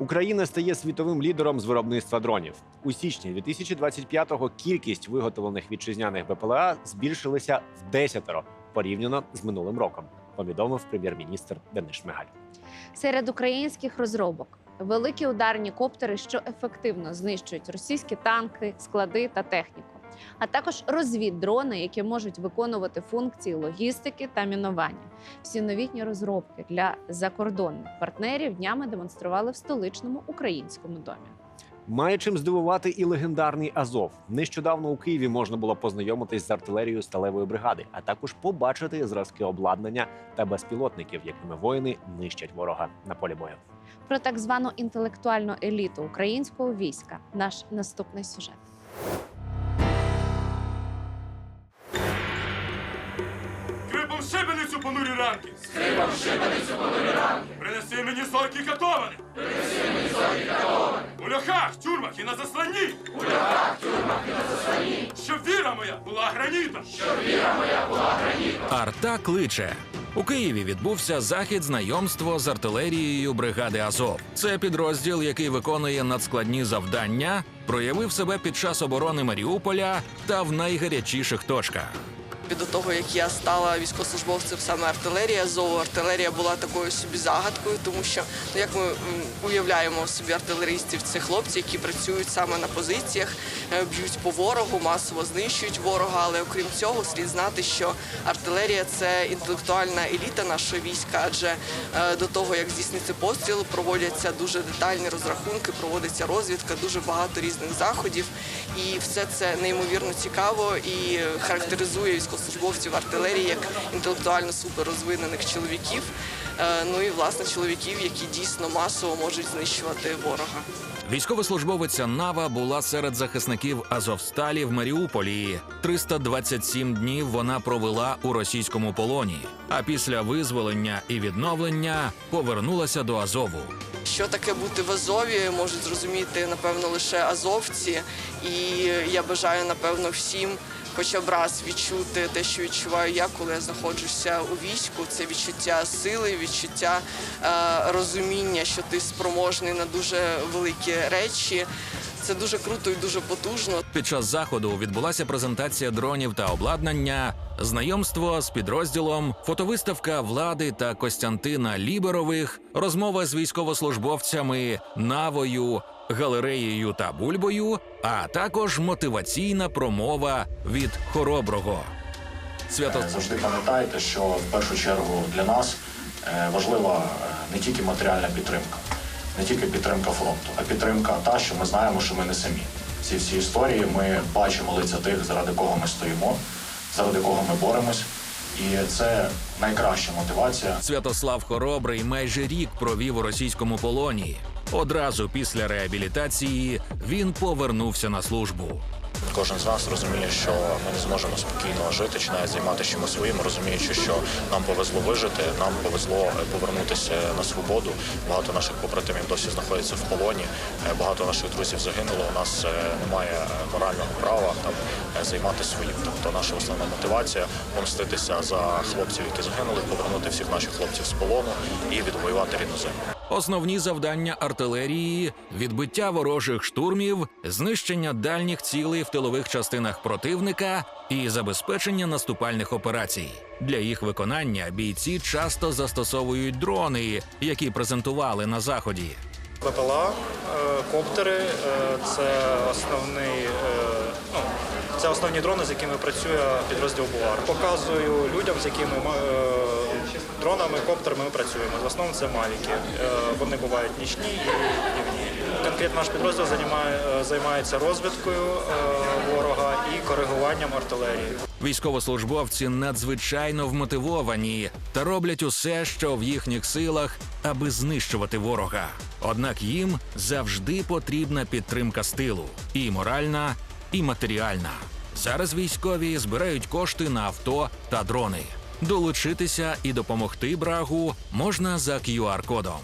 Україна стає світовим лідером з виробництва дронів. У січні 2025-го кількість виготовлених вітчизняних БПЛА збільшилася в десятеро порівняно з минулим роком. Повідомив прем'єр-міністр Денис Шмигаль. Серед українських розробок великі ударні коптери, що ефективно знищують російські танки, склади та техніку, а також розвіддрони, які можуть виконувати функції логістики та мінування. Всі новітні розробки для закордонних партнерів днями демонстрували в столичному українському домі. Має чим здивувати і легендарний Азов. Нещодавно у Києві можна було познайомитись з артилерією сталевої бригади, а також побачити зразки обладнання та безпілотників, якими воїни нищать ворога на полі бою. Про так звану інтелектуальну еліту українського війська наш наступний сюжет. Скрипом шибеницю понурі ранки! Скрипом шибеницю понурі ранки! Принеси мені сорки катованих! Принеси мені сорки катованих! У льохах, тюрмах і на засланні! У льохах, тюрмах і на засланні! Щоб віра моя була гранітом! Арта кличе. У Києві відбувся захід знайомство з артилерією бригади Азов. Це підрозділ, який виконує надскладні завдання, проявив себе під час оборони Маріуполя та в найгарячіших точках. До того як я стала військовослужбовцем саме артилерія, ЗОУ артилерія була такою собі загадкою, тому що ну як ми уявляємо собі артилеристів, це хлопці, які працюють саме на позиціях, е, б'ють по ворогу, масово знищують ворога. Але окрім цього, слід знати, що артилерія це інтелектуальна еліта нашого війська, адже е, до того як здійснити постріл, проводяться дуже детальні розрахунки, проводиться розвідка, дуже багато різних заходів, і все це неймовірно цікаво і е, характеризує військовослужбовців артилерії як інтелектуально суперрозвинених чоловіків. е, Ну і власне чоловіків, які дійсно масово можуть знищувати ворога. Військовослужбовиця Нава була серед захисників Азовсталі в Маріуполі. 327 днів вона провела у російському полоні. А після визволення і відновлення повернулася до Азову. Що таке бути в Азові, можуть зрозуміти напевно лише азовці, і я бажаю напевно всім. Хоча б раз відчути те, що відчуваю я, коли я знаходжуся у війську, це відчуття сили, відчуття е, розуміння, що ти спроможний на дуже великі речі. Це дуже круто і дуже потужно. Під час заходу відбулася презентація дронів та обладнання, знайомство з підрозділом, фотовиставка влади та Костянтина Ліберових, розмова з військовослужбовцями Навою, галереєю та бульбою, а також мотиваційна промова від хороброго. Свято Завжди пам'ятайте, що в першу чергу для нас е, важлива е, не тільки матеріальна підтримка, не тільки підтримка фронту, а підтримка та, що ми знаємо, що ми не самі. Ці всі історії ми бачимо лиця тих, заради кого ми стоїмо, заради кого ми боремось. І це найкраща мотивація. Святослав Хоробрий майже рік провів у російському полоні. Одразу після реабілітації він повернувся на службу. Кожен з нас розуміє, що ми не зможемо спокійно жити чи навіть займатися чимось своїм, розуміючи, що нам повезло вижити, нам повезло е, повернутися на свободу. Багато наших побратимів досі знаходяться в полоні. е, Багато наших друзів загинуло. У нас е, немає морального права там займатися своїм. Тобто наша основна мотивація помститися за хлопців, які загинули, повернути всіх наших хлопців з полону і відвоювати рідну землю. Основні завдання артилерії відбиття ворожих штурмів, знищення дальніх цілей в тилових частинах противника і забезпечення наступальних операцій. Для їх виконання бійці часто застосовують дрони, які презентували на заході. БПЛА, е, коптери е, це основний, е, це основні дрони, з якими працює підрозділ БУАР. Показую людям, з якими ми, е, дронами, коптерами ми працюємо. В основному це мавіки. Е, Вони бувають нічні і днівні. Конкретно наш підрозділ е, займається розвідкою ворога і коригуванням артилерії. Військовослужбовці надзвичайно вмотивовані та роблять усе, що в їхніх силах, аби знищувати ворога. Однак їм завжди потрібна підтримка з тилу і моральна, і матеріальна. Зараз військові збирають кошти на авто та дрони. Долучитися і допомогти брагу можна за QR-кодом.